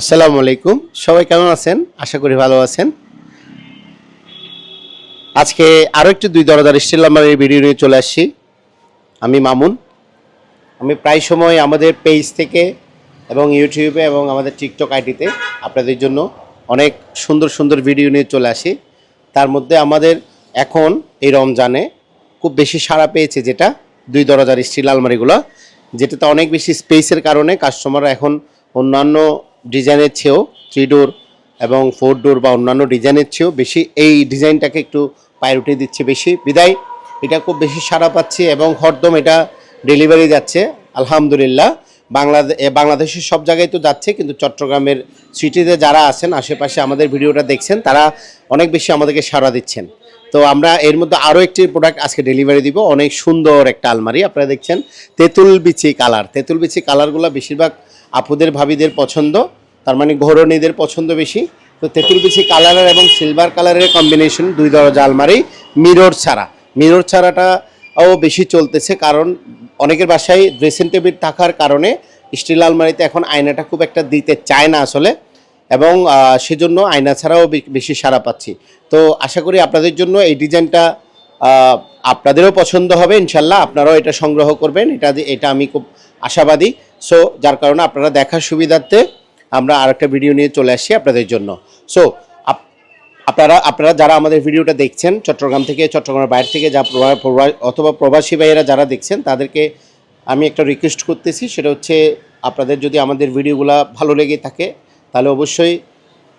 আসসালামু আলাইকুম। সবাই কেমন আছেন? আশা করি ভালো আছেন। আজকে আরও একটি দুই দরজার স্টিল নাম্বার এই ভিডিও নিয়ে চলে আসছি। আমি মামুন। আমি প্রায় সময় আমাদের পেজ থেকে এবং ইউটিউবে এবং আমাদের টিকটক আইডিতে আপনাদের জন্য অনেক সুন্দর সুন্দর ভিডিও নিয়ে চলে আসি। তার মধ্যে আমাদের এখন এই রমজানে খুব বেশি সাড়া পেয়েছে যেটা দুই দরজার স্টিল আলমারিগুলো, যেটাতে অনেক বেশি স্পেসের কারণে কাস্টমাররা এখন অন্যান্য ডিজাইনের চেয়েও থ্রি ডোর এবং ফোর ডোর বা অন্যান্য ডিজাইনের চেয়েও বেশি এই ডিজাইনটাকে একটু প্রায়োরিটি দিচ্ছে বেশি। বিদায়, এটা খুব বেশি সাড়া পাচ্ছে এবং হরদম এটা ডেলিভারি যাচ্ছে, আলহামদুলিল্লাহ। বাংলাদেশ বাংলাদেশের সব জায়গায় তো যাচ্ছে, কিন্তু চট্টগ্রামের সিটিতে যারা আছেন, আশেপাশে আমাদের ভিডিওটা দেখছেন, তারা অনেক বেশি আমাদেরকে সাড়া দিচ্ছেন। তো আমরা এর মধ্যে আরও একটি প্রোডাক্ট আজকে ডেলিভারি দিব, অনেক সুন্দর একটা আলমারি, আপনারা দেখছেন, তেঁতুল বিচি কালার তেঁতুল বিচি কালারগুলো বেশিরভাগ আপুদের ভাবিদের পছন্দ, তার মানে ঘরণীদের পছন্দ বেশি। তো তেঁতুল বিচি কালারের এবং সিলভার কালারের কম্বিনেশন দুই দরজা আলমারি মিরর ছাড়া। মিরর ছাড়াটা ও বেশি চলতেছে কারণ অনেকের বাসায় ড্রেসিং টেবিল থাকার কারণে স্টিল আলমারিতে এখন আয়নাটা খুব একটা দিতে চায় না আসলে। এবং সেজন্য আয়না ছাড়াও বেশি সাড়া পাচ্ছি। তো আশা করি আপনাদের জন্য এই ডিজাইনটা আপনাদেরও পছন্দ হবে। ইনশাল্লাহ আপনারাও এটা সংগ্রহ করবেন। এটা এটা আমি খুব আশাবাদী। সো যার কারণে আপনারা দেখার সুবিধার্থে আমরা আরেকটা ভিডিও নিয়ে চলে আসছি আপনাদের জন্য। সো আপনারা আপনারা যারা আমাদের ভিডিওটা দেখছেন, চট্টগ্রাম থেকে, চট্টগ্রামের বাইরে থেকে যা অথবা প্রবাসী ভাইয়েরা যারা দেখছেন, তাদেরকে আমি একটা রিকোয়েস্ট করতেছি, সেটা হচ্ছে আপনাদের যদি আমাদের ভিডিওগুলো ভালো লেগে থাকে, তাহলে অবশ্যই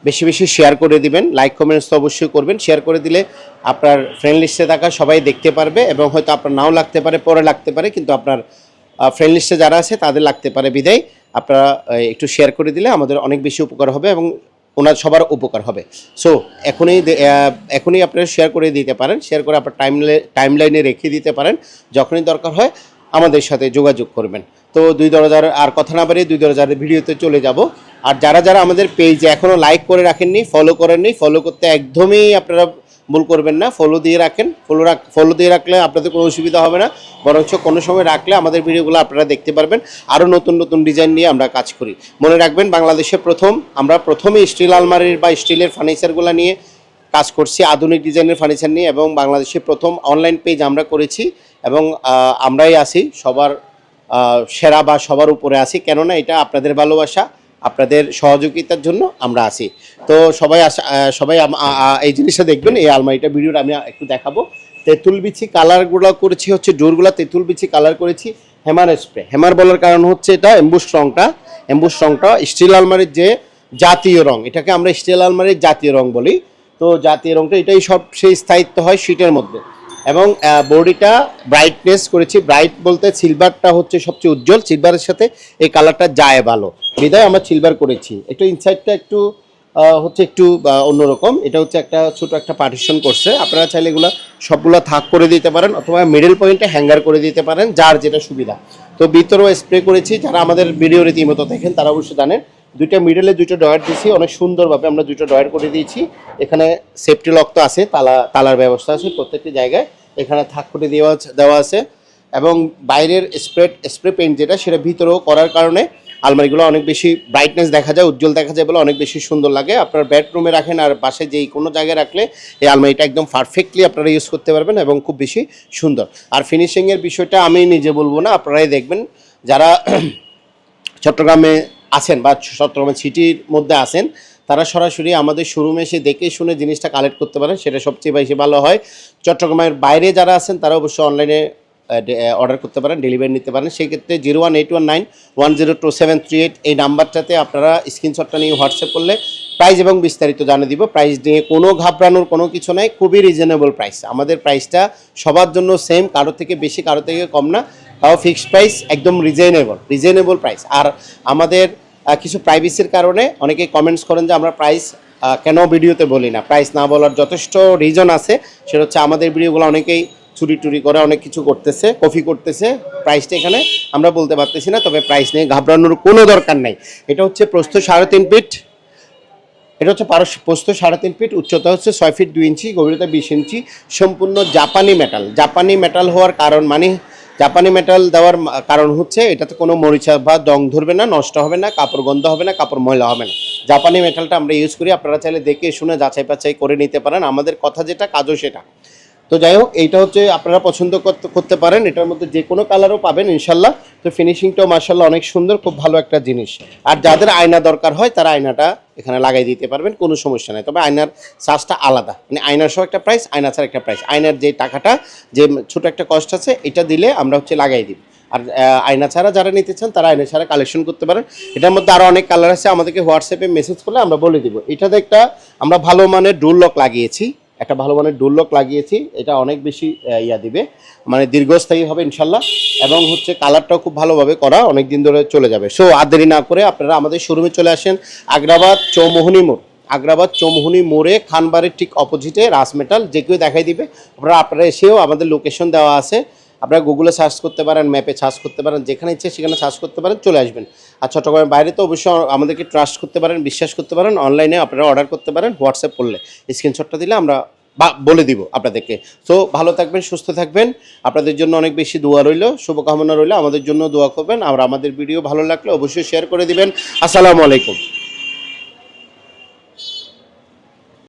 বেশি বেশি শেয়ার করে দিবেন। লাইক কমেন্টস তো অবশ্যই করবেন। শেয়ার করে দিলে আপনার ফ্রেন্ড লিস্টে থাকা সবাই দেখতে পারবে এবং হয়তো আপনার নাও লাগতে পারে, পরে লাগতে পারে, কিন্তু আপনার ফ্রেন্ড লিস্টে যারা আছে, তাদের লাগতে পারে বিদায়। আপনারা একটু শেয়ার করে দিলে আমাদের অনেক বেশি উপকার হবে এবং ওনার সবার উপকার হবে। সো এখনই এখনই আপনারা শেয়ার করে দিতে পারেন। শেয়ার করে আপনার টাইম টাইম লাইনে রেখে দিতে পারেন। যখনই দরকার হয়, আমাদের সাথে যোগাযোগ করবেন। তো, দুই দরজার আর কথা না বাড়িয়ে দুই দরজার ভিডিওতে চলে যাব। আর যারা যারা আমাদের পেজে এখনও লাইক করে রাখেননি ফলো করেননি ফলো করতে একদমই আপনারা ভুল করবেন না ফলো দিয়ে রাখেন ফলো রাখ ফলো দিয়ে রাখলে আপনাদের কোনো অসুবিধা হবে না, বরঞ্চ কোনো সময় রাখলে আমাদের ভিডিওগুলো আপনারা দেখতে পারবেন, আরও নতুন নতুন ডিজাইন নিয়ে আমরা কাজ করি। মনে রাখবেন বাংলাদেশে প্রথম, আমরা প্রথমে স্টিল আলমারির বা স্টিলের ফার্নিচারগুলো নিয়ে কাজ করছি, আধুনিক ডিজাইনের ফার্নিচার নিয়ে, এবং বাংলাদেশে প্রথম অনলাইন পেজ আমরা করেছি, এবং আমরাই আছি, সবার সেরা বা সবার উপরে আছি, কেননা এটা আপনাদের ভালোবাসা আপনাদের সহযোগিতার জন্য আমরা আছি। তো সবাই সবাই এই জিনিসটা দেখবেন, এই আলমারিটা ভিডিওটা আমি একটু দেখাবো। তেঁতুল বিচি কালারগুলো করেছি হচ্ছে, ডোরগুলো তেঁতুল বিচি কালার করেছি হেমার স্প্রে হেমার বলার কারণ হচ্ছে এটা এম্বুস রংটা। এম্বুস রংটা স্টিল আলমারির যে জাতীয় রং, এটাকে আমরা স্টিল আলমারির জাতীয় রং বলি। তো জাতীয় রংটা এটাই সব, সেই স্থায়িত্ব হয় শীটের মধ্যে। এবং বডিটা ব্রাইটনেস করেছি। ব্রাইট বলতে সিলভারটা হচ্ছে সবচেয়ে উজ্জ্বল। সিলভারের সাথে এই কালারটা যায় ভালো। বিদায়, আমরা সিলভার করেছি। একটু ইনসাইডটা একটু হচ্ছে একটু অন্যরকম। এটা হচ্ছে একটা ছোট একটা পার্টিশন করছে। আপনারা চাইলে এগুলো সবগুলো থাক করে দিতে পারেন অথবা মিডল পয়েন্টে হ্যাঙ্গার করে দিতে পারেন, যার যেটা সুবিধা। তো ভিতরেও স্প্রে করেছি। যারা আমাদের ভিডিও রীতিমতো দেখেন, তারা অবশ্যই জানেন দুইটা মিডলে দুটো ডয়ার দিয়েছি, অনেক সুন্দরভাবে আমরা দুটো ডয়ার করে দিয়েছি। এখানে সেফটি লক তো আছে, তালা, তালার ব্যবস্থা আছে প্রত্যেকটি জায়গায়। এখানে থাক করে দেওয়া দেওয়া আছে। এবং বাইরের স্প্রে স্প্রে পেইন্ট যেটা, সেটা ভিতরেও করার কারণে আলমারিগুলো অনেক বেশি ব্রাইটনেস দেখা যায়, উজ্জ্বল দেখা যায় বলে অনেক বেশি সুন্দর লাগে। আপনার বেডরুমে রাখেন আর পাশে যেই কোনো জায়গায় রাখলে এই আলমারিটা একদম পারফেক্টলি আপনারা ইউজ করতে পারবেন এবং খুব বেশি সুন্দর। আর ফিনিশিংয়ের বিষয়টা আমি নিজে বলব না, আপনারাই দেখবেন। যারা চট্টগ্রামে আছেন বা চট্টগ্রামের সিটির মধ্যে আছেন, তারা সরাসরি আমাদের শোরুমে এসে দেখে শুনে জিনিসটা কালেক্ট করতে পারেন, সেটা সবচেয়ে বেশি ভালো হয়। চট্টগ্রামের বাইরে যারা আছেন, তারা অবশ্যই অনলাইনে অর্ডার করতে পারেন ডেলিভারি নিতে পারেন। সেই ক্ষেত্রে zero one eight one nine one zero two seven three eight এই নাম্বারটাতে আপনারা স্ক্রিনশটটা নিয়ে হোয়াটসঅ্যাপ করলে প্রাইস এবং বিস্তারিত জানিয়ে দিব। প্রাইস নিয়ে কোনো ঘাবড়ানোর কোনো কিছু নাই, খুবই রিজনেবল প্রাইস আমাদের প্রাইসটা সবার জন্য সেম কারও থেকে বেশি কারও থেকে কম না। তাও ফিক্সড প্রাইস একদম রিজনেবল রিজনেবল প্রাইস আর আমাদের কিছু প্রাইভেসির কারণে অনেকে কমেন্টস করেন যে আমরা প্রাইস কেন ভিডিওতে বলি না? প্রাইস না বলার যথেষ্ট রিজন আছে। সেটা হচ্ছে আমাদের ভিডিওগুলো অনেকেই চুরি টুরি করে অনেক কিছু করতেছে কফি করতেছে। প্রাইসটা এখানে আমরা বলতে পারতেছি না, তবে প্রাইস নিয়ে ঘাবড়ানোর কোনো দরকার নেই। এটা হচ্ছে প্রস্থ সাড়ে তিন ফিট এটা হচ্ছে পারস পোস্ত সাড়ে তিন ফিট উচ্চতা হচ্ছে ছয় ফিট দুই ইঞ্চি গভীরতা বিশ ইঞ্চি সম্পূর্ণ জাপানি মেটাল জাপানি মেটাল হওয়ার কারণ মানে জাপানি মেটাল দেওয়ার কারণ হচ্ছে, এটাতে কোনো মরিচা বা দং ধরবে না, নষ্ট হবে না, কাপড় গন্ধ হবে না, কাপড় ময়লা হবে না। জাপানি মেটালটা আমরা ইউজ করি, আপনারা চাইলে দেখে শুনে যাচাই বাছাই করে নিতে পারেন। আমাদের কথা যেটা, কাজও সেটা। তো যাই হোক, এইটা হচ্ছে আপনারা পছন্দ করতে পারেন। এটার মধ্যে যে কোনো কালারও পাবেন, ইনশাল্লাহ। তো ফিনিশিংটাও মার্শাল্লাহ অনেক সুন্দর, খুব ভালো একটা জিনিস। আর যাদের আয়না দরকার হয়, তারা আয়নাটা এখানে লাগাই দিতে পারবেন, কোনো সমস্যা নেই। তবে আয়নার চার্জটা আলাদা। মানে আয়নার সহ একটা প্রাইস আয়না ছাড়া একটা প্রাইস আয়নার যে টাকাটা, যে ছোট একটা কষ্ট আছে, এটা দিলে আমরা হচ্ছে লাগাই দিই। আর আয়না ছাড়া যারা নিতে চান, তারা আয়না ছাড়া কালেকশন করতে পারেন। এটার মধ্যে আরও অনেক কালার আছে, আমাদেরকে হোয়াটসঅ্যাপে মেসেজ করলে আমরা বলে দিব। এটাতে একটা আমরা ভালো মানের ডোর লক লাগিয়েছি। একটা ভালো মানের ডোলক লাগিয়েছি, এটা অনেক বেশি ইয়া দিবে। মানে দীর্ঘস্থায়ী হবে ইনশাল্লাহ। এবং হচ্ছে কালারটাও খুব ভালোভাবে করা অনেক দিন ধরে চলে যাবে। সো আর দেরি না করে আপনারা আমাদের শোরুমে চলে আসেন, আগ্রাবাদ চৌমোহনী মোড়। আগ্রাবাদ চৌমোহনী মোড়ে, খানবাড়ির ঠিক অপোজিটে রাস মেটাল যে কেউ দেখাই দিবে। আপনারা আপনারা এসেও আমাদের লোকেশন দেওয়া আছে। আপনারা গুগলে সার্চ করতে পারেন ম্যাপে সার্চ করতে পারেন, যেখানে ইচ্ছে সেখানে সার্চ করতে পারেন, চলে আসবেন। আর চট্টগ্রামের বাইরে তো অবশ্যই আমাদেরকে ট্রাস্ট করতে পারেন, বিশ্বাস করতে পারেন অনলাইনে আপনারা অর্ডার করতে পারেন হোয়াটসঅ্যাপ করলে। স্ক্রিনশটটা দিলে আমরা বা, বলে দিব আপনাদেরকে। তো ভালো থাকবেন, সুস্থ থাকবেন। আপনাদের জন্য অনেক বেশি দোয়া রইল, শুভকামনা রইল। আমাদের জন্য দোয়া করবেন। আর আমাদের ভিডিও ভালো লাগলে অবশ্যই শেয়ার করে দিবেন। আসসালামু আলাইকুম।